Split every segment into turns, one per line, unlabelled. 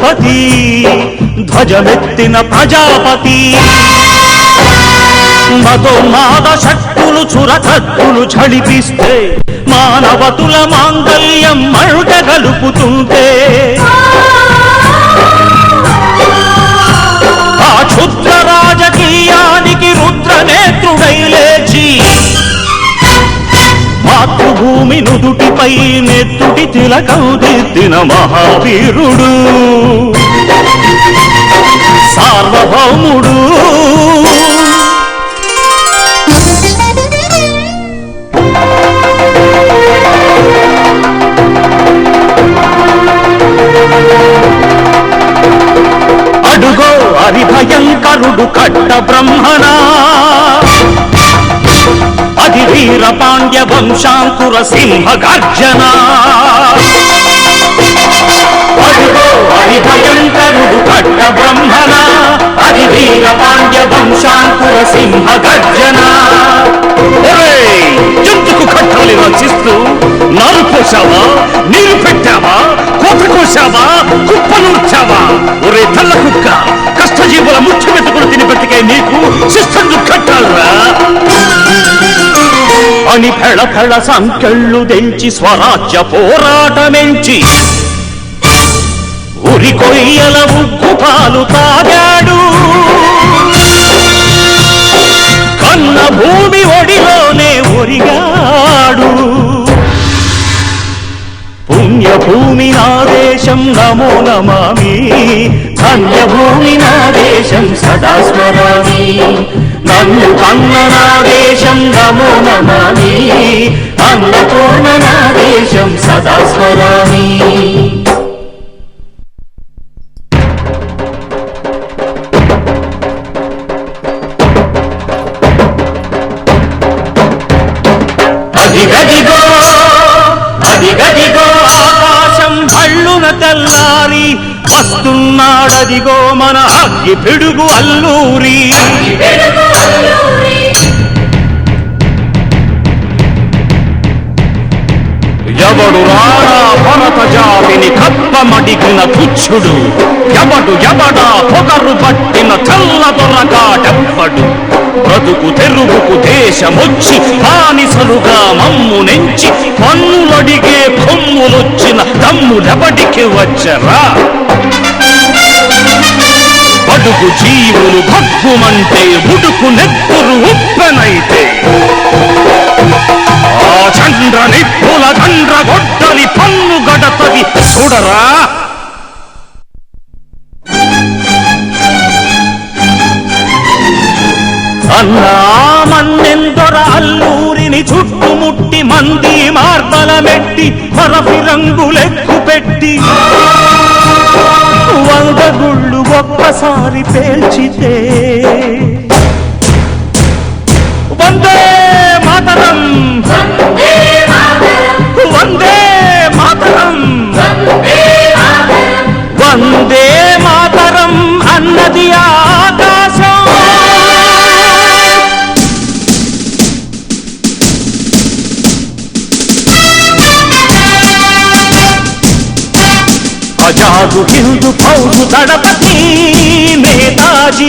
ఛత్రపతి ధ్వజమెత్తిన ప్రజాపతి. మతోన్మాద శక్తులు చురకత్తులు ఝడిపిస్తే మానవతుల మాంగల్యం మరుట గలుపుతుంటే. ఆ క్షుద్ర నుదుటిపై నెత్తుటి తిలకం మహావీరుడు. సార్వభౌముడు. అడుగో హరిభయంకరుడు కట్ట బ్రహ్మణా అది వీర పాండ్య వంశాంకుర సింహ గర్జన అదిగో కట్ట బ్రహ్మణ అది వీర వంశాంకుర సింహ గర్జన ఎందుకు కట్టాలి రచిస్తూ నారు పోసావా నీరు పెట్టావా? కోత కోసావా కుప్పనూర్చావా ఒరే తల్ల కుక్క కష్టజీవుల ముచ్చు వెతుకులు తిని బతికే నీకు అని ఫెళ ఫెళ సంకెళ్ళు తెంచి స్వరాజ్య పోరాటమెంచి. ఉరి కొయ్యల ఉగ్గు పాలు తాగాడు. కన్న భూమి ఒడిలోనే ఒరిగాడు. పుణ్యభూమి నా దేశం నమో నమామి. ధన్యభూమి నా దేశం సదా స్మరామి నన్ను కన్న నా దేశం నమో నమామి. అన్నపూర్ణ నా దేశం సదా స్మరామి అదిగదిగో అదిగదిగో ఆకాశం భళ్ళున తెల్లారి వస్తున్నాడదిగో మన అగ్గి పిడుగు అల్లూరి. ఎవడు రాడా భరత జాతిని కప్పమడిగిన తుచ్చుడు ఎవడు ఎవడా పొగరు పట్టిన చల్ల దొరగాడెవ్వడు బ్రతుకు తెరుగుకు దేశమొచ్చి బానిసలుగా మమ్ము నెంచి పన్నులడిగే కొమ్ములొచ్చిన తమ్ములెవడికి వచ్చరా? బడుగు జీవులు భగ్గుమంటే ఉడుకు నెత్తురు ఉప్పెనైతే. ఆ చంద్ర నిప్పుల దండ్ర గొడ్డలి పన్ను గడతది. చూడరా? అన్నా మన్నెందొర అల్లూరిని చుట్టుముట్టి మంది మార్బలమెట్టి మరపి రంగులెక్కు పెట్టి వంద గుళ్ళు ఒక్కసారి పేల్చితే అజాదు హిందూ ఫౌజు దళపతి నేతాజీ.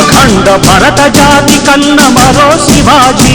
అఖండ భరత జాతి కన్న మరో శివాజీ.